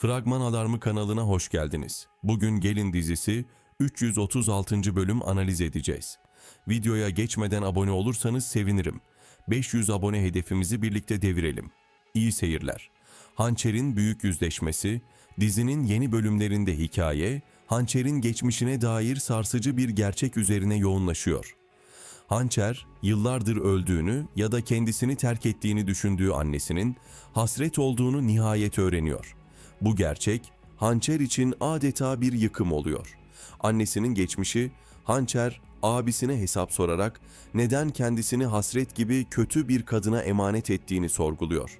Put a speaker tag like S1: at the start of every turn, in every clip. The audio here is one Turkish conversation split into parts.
S1: Fragman Alarmı kanalına hoş geldiniz. Bugün Gelin dizisi 336. bölüm analiz edeceğiz. Videoya geçmeden abone olursanız sevinirim. 500 abone hedefimizi birlikte devirelim. İyi seyirler. Hançer'in büyük yüzleşmesi, dizinin yeni bölümlerinde hikaye, Hançer'in geçmişine dair sarsıcı bir gerçek üzerine yoğunlaşıyor. Hançer, yıllardır öldüğünü ya da kendisini terk ettiğini düşündüğü annesinin hasret olduğunu nihayet öğreniyor. Bu gerçek, Hançer için adeta bir yıkım oluyor. Annesinin geçmişi, Hançer, abisine hesap sorarak neden kendisini hasret gibi kötü bir kadına emanet ettiğini sorguluyor.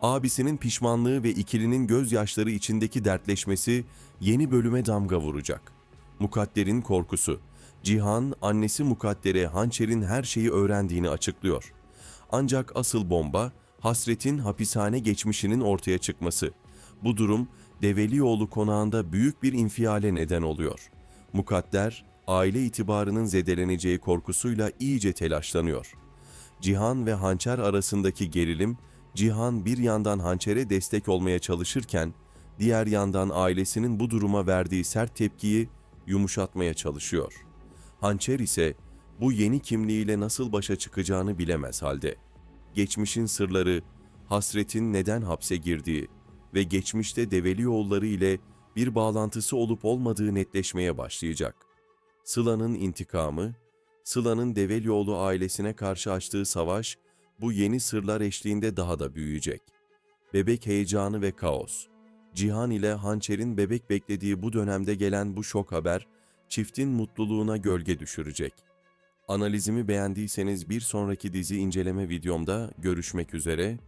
S1: Abisinin pişmanlığı ve ikilinin gözyaşları içindeki dertleşmesi yeni bölüme damga vuracak. Mukadder'in korkusu. Cihan, annesi Mukadder'e hançerin her şeyi öğrendiğini açıklıyor. Ancak asıl bomba, Hasret'in hapishane geçmişinin ortaya çıkması. Bu durum, Develioğlu konağında büyük bir infiale neden oluyor. Mukadder, aile itibarının zedeleneceği korkusuyla iyice telaşlanıyor. Cihan ve Hançer arasındaki gerilim, Cihan bir yandan Hançer'e destek olmaya çalışırken, diğer yandan ailesinin bu duruma verdiği sert tepkiyi yumuşatmaya çalışıyor. Hançer ise bu yeni kimliğiyle nasıl başa çıkacağını bilemez halde. Geçmişin sırları, hasretin neden hapse girdiği ve geçmişte Develioğulları ile bir bağlantısı olup olmadığı netleşmeye başlayacak. Sıla'nın intikamı, Sıla'nın Develioğlu ailesine karşı açtığı savaş bu yeni sırlar eşliğinde daha da büyüyecek. Bebek heyecanı ve kaos. Cihan ile Hançer'in bebek beklediği bu dönemde gelen bu şok haber çiftin mutluluğuna gölge düşürecek. Analizimi beğendiyseniz bir sonraki dizi inceleme videomda görüşmek üzere,